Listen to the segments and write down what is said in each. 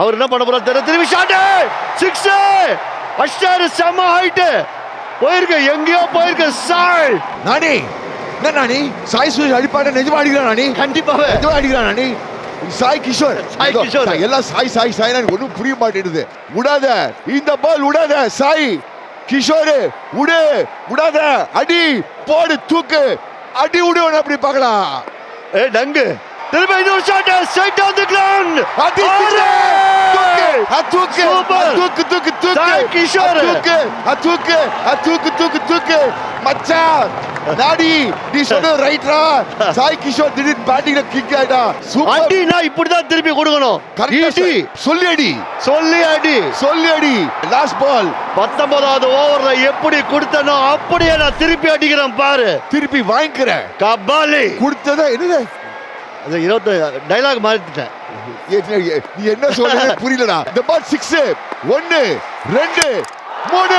அவர் என்ன பண்ண போறாரு தெரியல. திரும்பி ஷாட்டு சிக்ஸ் அஷ்டாரு செம்ம ஹைட்டு போயிருக்கு எங்கேயோ போயிருக்கு. சாய். நானி என்ன நானி? சாய் சுரேஷ் அடிப்பாட நிஜமா அடிக்கிறான் நானி? கண்டிப்பாவே. நிஜமா அடிக்கிறான் நானி? சாய் கிஷோர். சாய் கிஷோர். எல்லாம் சாய் சாய் சாய் ஒன்றும் புரிய மாட்டேங்குது. விடாத. இந்த பால் விடாத சாய். கிஷோர் விடு விடாத. அடி போடு தூக்கு. அடி விடு உன்னை அப்படி பார்க்கலாம். ஏ டங்கு திரும்பி shot straight on the ground அடி தூக்கு அ தூக்கு தூக்கு கிஷோர். அ தூக்கு அ தூக்கு தூக்கு மச்சான் நாடி நீ சொன்னது ரைட்ரா சாய் கிஷோர் திடீர் பேட்டிங்ல கிக் ஆயிட்டா. சூப்பர் அடினா இப்படிதான் திருப்பி கொடுக்கணும். ஈட்டி. சொல்லி அடி. சொல்லி அடி. சொல்லி அடி. லாஸ்ட் பால் பத்தொன்பதாவது ஓவர்ல எப்படி கொடுத்தனோ அப்படியே நான் திருப்பி அடிக்கிறேன் பாரு. திருப்பி வாங்கிக்கிறேன். கபாலி. கொடுத்ததா என்னது? அது இருபத்தி டைலாக் என்ன- நீ என்ன சொல்றது புரியலடா. இந்த பால் சிக்ஸ் ஒன்னு ரெண்டு மூணு.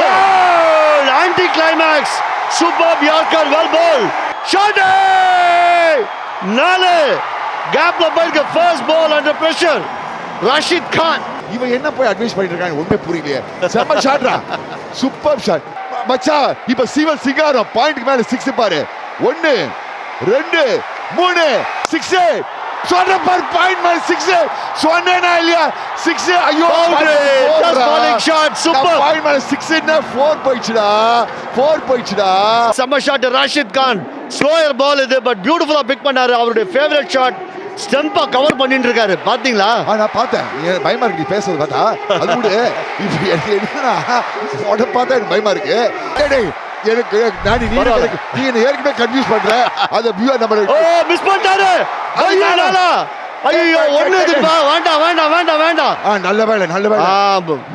Anti climax super yorker well ball shot நாலு. கேப்ல போயிருக்க. First ball under pressure Rashid Khan இவன் என்ன போய் அட்வைஸ் பண்ணிட்டு இருக்காங்க ஒண்ணுமே புரியலையே. செம்ம ஷாட்ரா சூப்பர் ஷாட் மச்சான் இப்ப சிவன் சிங்காரம் பாயிண்ட்க்கு மேல சிக்ஸ் பாரு. ஒன்னு ரெண்டு மூணு சிக்ஸ் சொன்ன பாரு பாயிண்ட் மேல சிக்ஸ் சொன்னேனா இல்லையா? சிக்ஸ் ஐயோ bowling shot. Super. பாயிண்ட் மேல சிக்ஸ் என்ன ஃபோர் போயிடுச்சுடா. ஃபோர் போயிடுச்சுடா. செம்ம shot Rashid Khan. Slower ball இது பட் பியூட்டிஃபுல்லா பிக் பண்ணாரு. அவருடைய ஃபேவரட் ஷாட் ஸ்டெம்பா கவர் பண்ணிட்டு இருக்காரு பாத்தீங்களா? நான் பார்த்தேன். பயமா இருக்கு நீ பேசுறது பார்த்தா. அது கூட இப்ப என்னன்னா பார்த்தா எனக்கு பயமா இருக்கு. எனக்கு நான் நீ நீ ஏற்கனவே கன்ஃபியூஸ் பண்ற. அந்த வியூ நம்ம ஓ மிஸ் பண்ணிட்டாரு. ஐயோ ஒண்ணு இதுப்பா வேண்டாம் வேண்டாம் வேண்டாம் வேண்டாம். ஆ நல்ல வேலை நல்ல வேலை.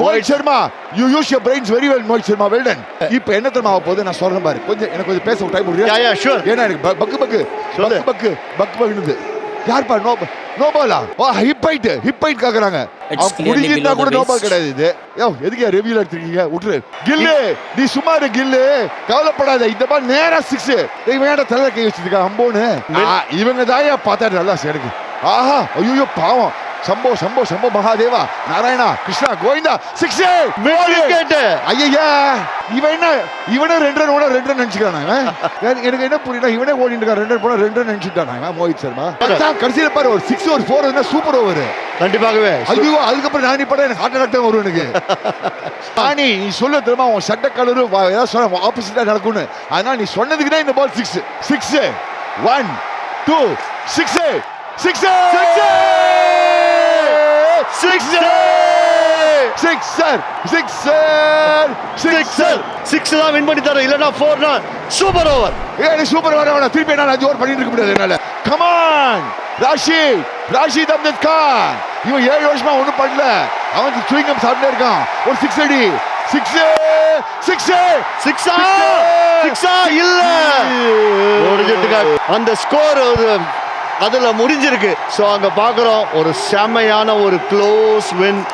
Mohit Sharma you use your brains very well Mohit Sharma well done இப்போ என்ன தெரியுமா ஆக போகுது? நான் சொல்றேன் பாரு. கொஞ்சம் எனக்கு கொஞ்சம் பேச டைம் முடியும். ஏன்னா எனக்கு பக்கு பக்கு. பக்கு பக்கு பக்கு பக்குனுது யார் பா நோ நோ பாலா ஓ ஹிப் ஹைட் ஹிப் ஹைட் கேக்குறாங்க. குடிக்கிட்டா கூட நோ பால். கிடையாது இது. யோ எதுக்கு ரிவ்யூல எடுத்துருக்கீங்க? விட்டுரு. கில்லு! நீ சும்மா இரு கில்லு! கவலைப்படாத இந்த பால் நேரா சிக்ஸ் இவன் தலை கை வச்சிருக்கா அம்போன்னு. இவங்க தாயா பார்த்தா நல்லா எனக்கு ஆஹா ஐயோ பாவம். சம்போ சம்போ சம்போ மகாதேவா நாராயணா கிருஷ்ணா கோவிந்தா சிக்ஸ் விக்கெட் ஐயா இவன் என்ன இவனே ரெண்டு ரன் ஓட ரெண்டு ரன் நினைச்சுக்கிறான். எனக்கு- என்ன புரியல இவனே ஓடிட்டு இருக்கான் ரெண்டு ரன் போனா ரெண்டு ரன் நினைச்சுட்டான் மோஹித் சர்மா? மச்சான், கடைசியில பாரு ஒரு சிக்ஸ் ஒரு ஃபோர் சூப்பர் ஓவர் கண்டிப்பாகவே. ஐயோ அதுக்கப்புறம் நானி படம் எனக்கு ஹார்ட் அட்டாக் தான் வரும் எனக்கு. நானி நீ சொல்ல தெரியுமா உன் சட்ட கலரு ஏதாவது சொன்ன ஆப்போசிட்டா நடக்கும்னு. அதனால நீ சொன்னதுக்கு தான் இந்த ball six six one two six six six sixer sixer sixer six தான் வின் பண்ணி தர இல்லனா ஃபோர் தான் சூப்பர் ஓவர் ஏய் சூப்பர் வர வேணாம் திருப்பி என்னால அஞ்சு ஓவர் பண்ணிட்டு இருக்க முடியாது என்னால. Come on Rashi! Rashid Amjad Khan! இவன் ஏழு வருஷமா ஒண்ணும் பண்ணல. அவன் ஸ்விங்கம் சாப்பிட்டே இருக்கான். ஒரு சிக்ஸ் அடி சிக்ஸ் சிக்ஸ் சிக்ஸா சிக்ஸா இல்ல. முடிஞ்சிட்டுங்க அந்த ஸ்கோர் அதில் முடிஞ்சிருக்கு. ஸோ அங்கே பார்க்குறோம் ஒரு செம்மையான ஒரு க்ளோஸ் வின்